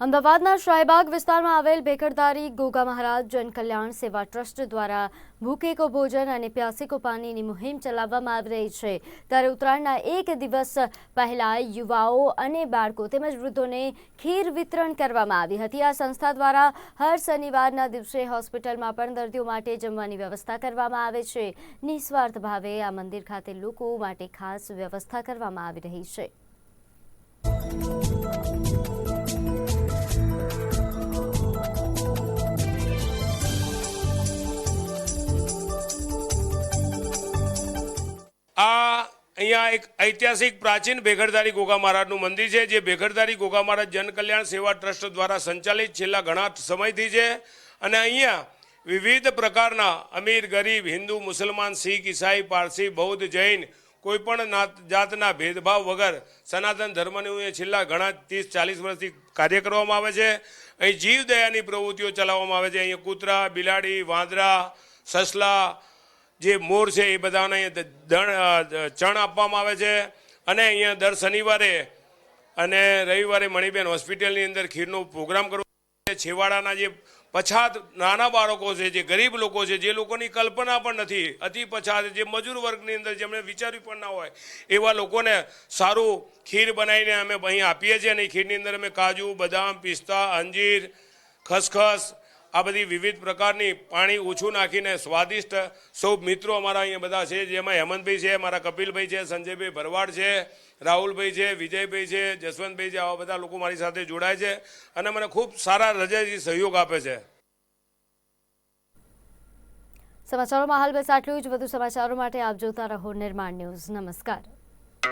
અમદાવાદના શાહીબાગ વિસ્તારમાં આવેલ બેકરદારી ગોગા મહારાજ જનકલ્યાણ સેવા ટ્રસ્ટ દ્વારા ભૂખે કો ભોજન અને પ્યાસે કો પાણીની મુહિમ ચલાવવામાં આવી રહી છે. ત્યારે ઉત્તરાયણના એક દિવસ પહેલા યુવાઓ અને બાળકો તેમજ વૃદ્ધોને ખીર વિતરણ કરવામાં આવી હતી. આ સંસ્થા દ્વારા હર શનિવારના દિવસે હોસ્પિટલમાં પણ દર્દીઓ માટે જમવાની વ્યવસ્થા કરવામાં આવે છે. નિસ્વાર્થ ભાવે આ મંદિર ખાતે લોકો માટે ખાસ વ્યવસ્થા કરવામાં આવી રહી છે. અહીંયા એક ઐતિહાસિક પ્રાચીન ભેગડધારી ગોગા મહારાજનું મંદિર છે, જે ભેગડધારી ગોગા મહારાજ જનકલ્યાણ સેવા ટ્રસ્ટ દ્વારા સંચાલિત છેલ્લા ઘણા સમયથી છે. અને અહીંયા વિવિધ પ્રકારના અમીર, ગરીબ, હિન્દુ, મુસલમાન, શીખ, ઈસાઈ, પારસી, બૌદ્ધ, જૈન કોઈ પણ જાતના ભેદભાવ વગર સનાતન ધર્મનું એ છેલ્લા ઘણા ત્રીસ, ચાલીસ વર્ષથી કાર્ય કરવામાં આવે છે. અહીં જીવદયાની પ્રવૃત્તિઓ ચલાવવામાં આવે છે. અહીંયા કૂતરા, બિલાડી, વાંદરા, સસલા જે મોર છે એ બધાને અહીંયા ચણ આપવામાં આવે છે. અને અહીંયા દર શનિવારે અને રવિવારે મણિબેન હોસ્પિટલની અંદર ખીરનો પ્રોગ્રામ કરવો છેવાડાના જે પછાત નાના બાળકો છે, જે ગરીબ લોકો છે, જે લોકોની કલ્પના પણ નથી, અતિ પછાત જે મજૂર વર્ગની અંદર જેમણે વિચાર્યું પણ ના હોય, એવા લોકોને સારું ખીર બનાવીને અમે અહીં આપીએ છીએ અને ખીરની અંદર અમે કાજુ, બદામ, પિસ્તા, અંજીર, ખસખસ આ બધી વિવિધ પ્રકારની પાણી ઓછું નાખીને સ્વાદિષ્ટ સૌ મિત્રો અમારા અહીંયા બધા છે, જેમાં હેમંતભાઈ છે, મારા કપિલભાઈ છે, સંજયભાઈ ભરવાડ છે, રાહુલભાઈ છે, વિજયભાઈ છે, જસવંતભાઈ છે, આવા બધા લોકો મારી સાથે જોડાય છે અને મને ખૂબ સારા હૃદયથી સહયોગ આપે છે. સમાચારોમાં હાલ બસ આટલું જ. વધુ સમાચારો માટે આપ જોતા રહો નિર્માણ ન્યૂઝ. નમસ્કાર.